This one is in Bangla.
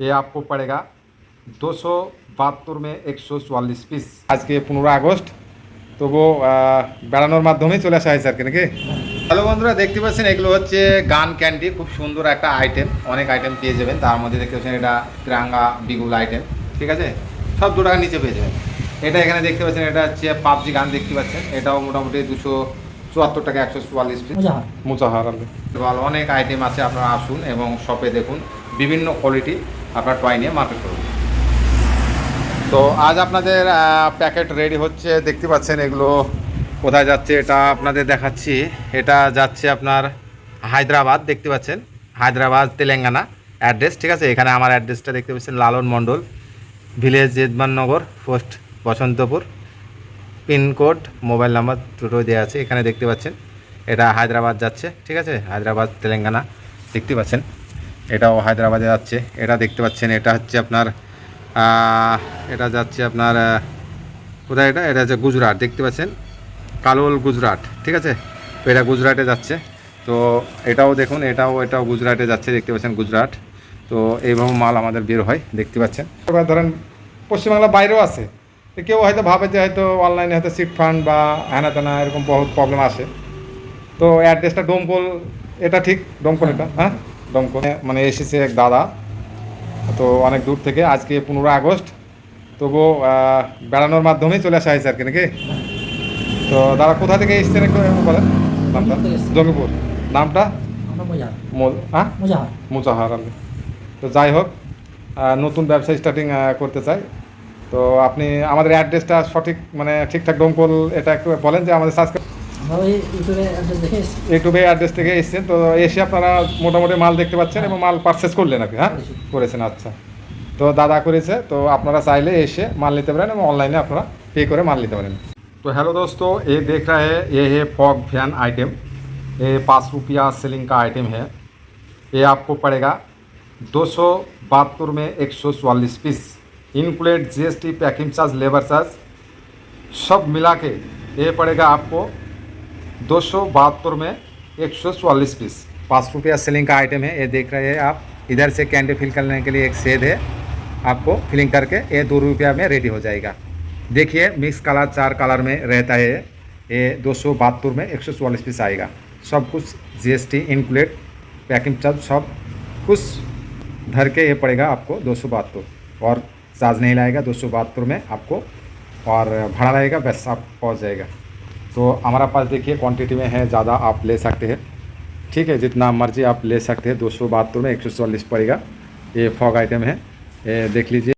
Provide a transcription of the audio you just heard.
ये आपको पड़ेगा दो सौ বাহাত্তর মে একশো চুয়াল্লিশ পিস আজকে পনেরো আগস্ট তবু আহ, বেড়ানোর মাধ্যমেই চলে আসা হয়েছে আর কি নাকি হ্যালো বন্ধুরা দেখতে পাচ্ছেন এগুলো হচ্ছে গান ক্যান্ডি খুব সুন্দর একটা আইটেম অনেক আইটেম পেয়ে যাবেন তার মধ্যে দেখতে পাচ্ছেন এটা তিরাঙ্গা বিগুল আইটেম ঠিক আছে সব দু টাকার নিচে পেয়ে যাবেন এটা এখানে দেখতে পাচ্ছেন এটা হচ্ছে পাবজি গান দেখতে পাচ্ছেন এটাও মোটামুটি দুশো চুয়াত্তর টাকা একশো চুয়াল্লিশ পিস মুজাহার মুচাহার ভালো অনেক আইটেম আছে আপনারা আসুন এবং শপে দেখুন বিভিন্ন কোয়ালিটি আপনার টয় নিয়ে মার্কেট করুন। তো আজ আপনাদের প্যাকেট রেডি হচ্ছে, দেখতে পাচ্ছেন এগুলো কোথায় যাচ্ছে, এটা আপনাদের দেখাচ্ছি। এটা যাচ্ছে আপনার হায়দ্রাবাদ, দেখতে পাচ্ছেন? হায়দ্রাবাদ, তেলেঙ্গানা অ্যাড্রেস ঠিক আছে? এখানে আমার অ্যাড্রেসটা দেখতে পাচ্ছেন, Lalon Mondal village Jedmannagar post Basantapur. Pin code mobile number দুটো দেওয়া আছে, এখানে দেখতে পাচ্ছেন। এটা হায়দ্রাবাদ যাচ্ছে, ঠিক আছে? হায়দ্রাবাদ, তেলেঙ্গানা, দেখতে পাচ্ছেন। এটাও হায়দ্রাবাদে যাচ্ছে। এটা দেখতে পাচ্ছেন, এটা হচ্ছে আপনার এটা যাচ্ছে আপনার কোথায় এটা? এটা হচ্ছে গুজরাট, দেখতে পাচ্ছেন? কালোল গুজরাট, ঠিক আছে? তো এটা গুজরাটে যাচ্ছে। তো এটাও দেখুন, এটাও এটাও গুজরাটে যাচ্ছে, দেখতে পাচ্ছেন গুজরাট। তো এইভাবে মাল আমাদের বের হয়, দেখতে পাচ্ছেন। এবার ধরেন পশ্চিমবাংলার বাইরেও আছে। কেউ হয়তো ভাবে যে হয়তো অনলাইনে হয়তো সিট ফান্ড বা হ্যানা তেনা এরকম বহুত প্রবলেম আসে। তো অ্যাড্রেসটা ডোমকল, এটা ঠিক? ডোমকল এটা হ্যাঁ? ডোমকল মানে এসেছে এক দাদা। তো অনেক দূর থেকে আজকে পনেরো আগস্ট। তবুও বেড়ানোর মাধ্যমেই চলে আসা হয়েছে আর কি নাকি? তো দাদা কোথা থেকে এসেছেন একটু বলেন? নামটা? জঙ্গিপুর। নামটা? মুজাহার। হ্যাঁ? আলী তো যাই হোক নতুন ব্যবসা স্টার্টিং করতে চাই। তো আপনি আমাদের অ্যাড্রেসটা সঠিক মানে ঠিকঠাক ডোমকল এটা একটু বলেন যে আমাদের সাবস্ক্রাইব ইউটিউবে অ্যাড্রেস দেখে এসেছি। ইউটিউবে অ্যাড্রেস থেকে এসেছেন তো এসে আপনারা মোটামুটি মাল দেখতে পাচ্ছেন এবং মাল পারচেস করলেন আর কি হ্যাঁ করেছি। করেছেন আচ্ছা তো দাদা করেছে তো আপনারা চাইলে এসে মাল নিতে পারেন এবং অনলাইনে আপনারা पे করে মাল নিতে পারেন तो हेलो दोस्तों ये देख रहे हैं ये है फॉग फैन आइटम ये पाँच रुपया सेलिंग का आइटम है ये आपको पड़ेगा दो सौ बहत्तर में एक सौ चवालीस piece include GST packing charge labour charge सब मिला के ये पड़ेगा आपको दो सौ बहत्तर में एक सौ चवालीस पीस। पाँच रुपया सेलिंग का आइटम है, ये देख रहे हैं आप। इधर से कैंडी फिल करने के लिए एक सेद है, आपको फिलिंग करके ये दो रुपया में रेडी हो जाएगा। देखिए, मिक्स कलर, चार कलर में रहता है ये। दो सौ बहत्तर में एक सौ पीस आएगा। सब कुछ जीएसटी इंक्लूड पैकिंग चार्ज सब कुछ धर के ये पड़ेगा आपको दो सौ बहत्तर। और चार्ज नहीं लाएगा, दो सौ बहत्तर में आपको और भाड़ा रहेगा, बस आप पहुँच जाएगा। तो हमारा पास देखिए क्वांटिटी में है, ज़्यादा आप ले सकते हैं। ठीक है, जितना मर्ज़ी आप ले सकते हैं, दो सौ बहत्तर में एक सौ चालीस पड़ेगा। ये फॉग आइटम है। ये देख लीजिए।